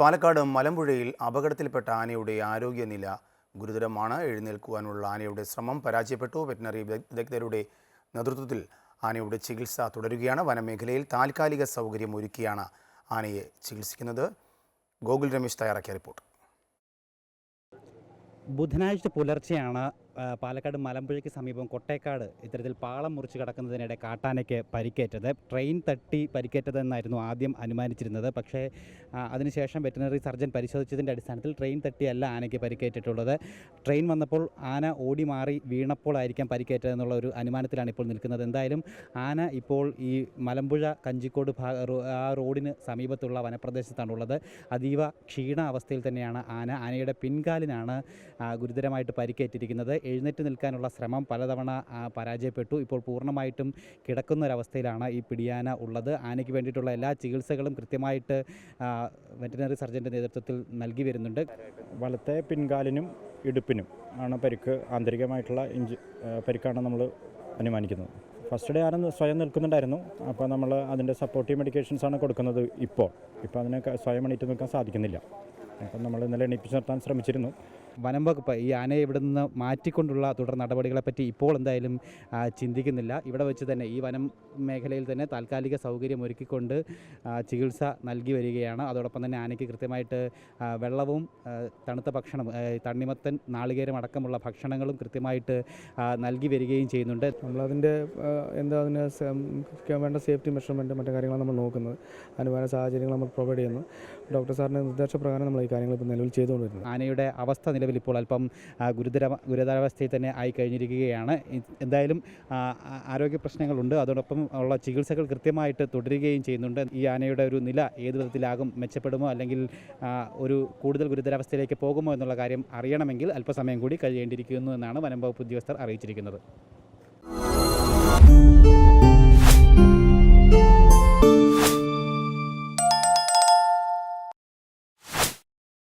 പാലക്കാട് മലമ്പുഴയിൽ അപകടത്തിൽപ്പെട്ട ആനയുടെ ആരോഗ്യനില ഗുരുതരമാണ്. എഴുന്നേൽക്കുവാനുള്ള ആനയുടെ ശ്രമം പരാജയപ്പെട്ടു. വെറ്റിനറി വിദഗ്ധരുടെ നേതൃത്വത്തിൽ ആനയുടെ ചികിത്സ തുടരുകയാണ്. വനമേഖലയിൽ താൽക്കാലിക സൗകര്യം ഒരുക്കിയാണ് ആനയെ ചികിത്സിക്കുന്നത്. ഗോകുൽ രമേശ് തയ്യാറാക്കിയ റിപ്പോർട്ട്. ബുധനാഴ്ച പുലർച്ചെയാണ് പാലക്കാട് മലമ്പുഴയ്ക്ക് സമീപം കൊട്ടേക്കാട് ഇത്തരത്തിൽ പാളം മുറിച്ച് കടക്കുന്നതിനിടെ കാട്ടാനയ്ക്ക് പരിക്കേറ്റത്. ട്രെയിൻ തട്ടി പരിക്കേറ്റതെന്നായിരുന്നു ആദ്യം അനുമാനിച്ചിരുന്നത്. പക്ഷേ അതിനുശേഷം വെറ്റിനറി സർജൻ പരിശോധിച്ചതിന്റെ അടിസ്ഥാനത്തിൽ ട്രെയിൻ തട്ടിയല്ല ആനയ്ക്ക് പരിക്കേറ്റിട്ടുള്ളത്. ട്രെയിൻ വന്നപ്പോൾ ആന ഓടി മാറി വീണപ്പോഴായിരിക്കാം പരിക്കേറ്റതെന്നുള്ള ഒരു അനുമാനത്തിലാണ് ഇപ്പോൾ നിൽക്കുന്നത്. എന്തായാലും ആന ഇപ്പോൾ ഈ മലമ്പുഴ കഞ്ചിക്കോട് ആ റോഡിന് സമീപത്തുള്ള വനപ്രദേശത്താണുള്ളത്. അതീവ ക്ഷീണ അവസ്ഥയിൽ തന്നെയാണ് ആന. ആനയുടെ പിൻകാലിനാണ് ഗുരുതരമായിട്ട് പരിക്കേറ്റിരിക്കുന്നത്. എഴുന്നേറ്റ് നിൽക്കാനുള്ള ശ്രമം പലതവണ പരാജയപ്പെട്ടു. ഇപ്പോൾ പൂർണമായിട്ടും കിടക്കുന്ന ഒരവസ്ഥയിലാണ് ഈ പിടിയാന ഉള്ളത്. ആനയ്ക്ക് വേണ്ടിയിട്ടുള്ള എല്ലാ ചികിത്സകളും കൃത്യമായിട്ട് വെറ്റിനറി സർജന്റെ നേതൃത്വത്തിൽ നൽകി വരുന്നുണ്ട്. വലത്തെ പിൻകാലിനും ഇടുപ്പിനും ആണ് പരിക്ക് ആന്തരികമായിട്ടുള്ള ഇഞ്ച് പരിക്കാണ് നമ്മൾ അനുമാനിക്കുന്നത്. ഫസ്റ്റ് ഡേ ആന സ്വയം നിൽക്കുന്നുണ്ടായിരുന്നു. അപ്പോൾ നമ്മൾ അതിന്റെ സപ്പോർട്ടീവ് മെഡിക്കേഷൻസ് ആണ് കൊടുക്കുന്നത് ഇപ്പോൾ. ഇപ്പോൾ അതിനെ സ്വയം എണീറ്റ് നിൽക്കാൻ സാധിക്കുന്നില്ല. അപ്പം നമ്മൾ ഇന്നലെ എണീപ്പിച്ച് നിർത്താൻ ശ്രമിച്ചിരുന്നു. വനം വകുപ്പ് ഈ ആനയെ ഇവിടെ നിന്ന് മാറ്റിക്കൊണ്ടുള്ള തുടർ നടപടികളെപ്പറ്റി ഇപ്പോൾ എന്തായാലും ചിന്തിക്കുന്നില്ല. ഇവിടെ വെച്ച് തന്നെ ഈ വനം മേഖലയിൽ തന്നെ താൽക്കാലിക സൗകര്യം ഒരുക്കിക്കൊണ്ട് ചികിത്സ നൽകി വരികയാണ്. അതോടൊപ്പം തന്നെ ആനയ്ക്ക് കൃത്യമായിട്ട് വെള്ളവും തണുത്ത ഭക്ഷണം തണ്ണിമത്തൻ നാളികേരം അടക്കമുള്ള ഭക്ഷണങ്ങളും കൃത്യമായിട്ട് നൽകി വരികയും ചെയ്യുന്നുണ്ട്. നമ്മളതിന്റെ എന്താ അതിന് വേണ്ട സേഫ്റ്റി മെഷർമെന്റ് മറ്റു കാര്യങ്ങളാണ് നമ്മൾ നോക്കുന്നത്. അനുവാന സാഹചര്യങ്ങൾ നമ്മൾ പ്രൊവൈഡ് ചെയ്യുന്നു. ഡോക്ടർ സാറിന്റെ നിർദ്ദേശപ്രകാരം നമ്മൾ ഈ കാര്യങ്ങൾ ഇപ്പോൾ നിലവിൽ ചെയ്തുകൊണ്ടിരുന്നത്. ആനയുടെ അവസ്ഥ നിലവിൽ ഇപ്പോൾ അല്പം ഗുരുതര ഗുരുതരാവസ്ഥയിൽ തന്നെ ആയി കഴിഞ്ഞിരിക്കുകയാണ് എന്തായാലും ആരോഗ്യ പ്രശ്നങ്ങളുണ്ട്. അതോടൊപ്പം ഉള്ള ചികിത്സകൾ കൃത്യമായിട്ട് തുടരുകയും ചെയ്യുന്നുണ്ട്. ഈ ആനയുടെ ഒരു നില ഏത് വിധത്തിലാകും മെച്ചപ്പെടുമോ അല്ലെങ്കിൽ ഒരു കൂടുതൽ ഗുരുതരാവസ്ഥയിലേക്ക് പോകുമോ എന്നുള്ള കാര്യം അറിയണമെങ്കിൽ അല്പസമയം കൂടി കഴിയേണ്ടിയിരിക്കുന്നു എന്നാണ് വനം വകുപ്പ് ഉദ്യോഗസ്ഥർ അറിയിച്ചിരിക്കുന്നത്.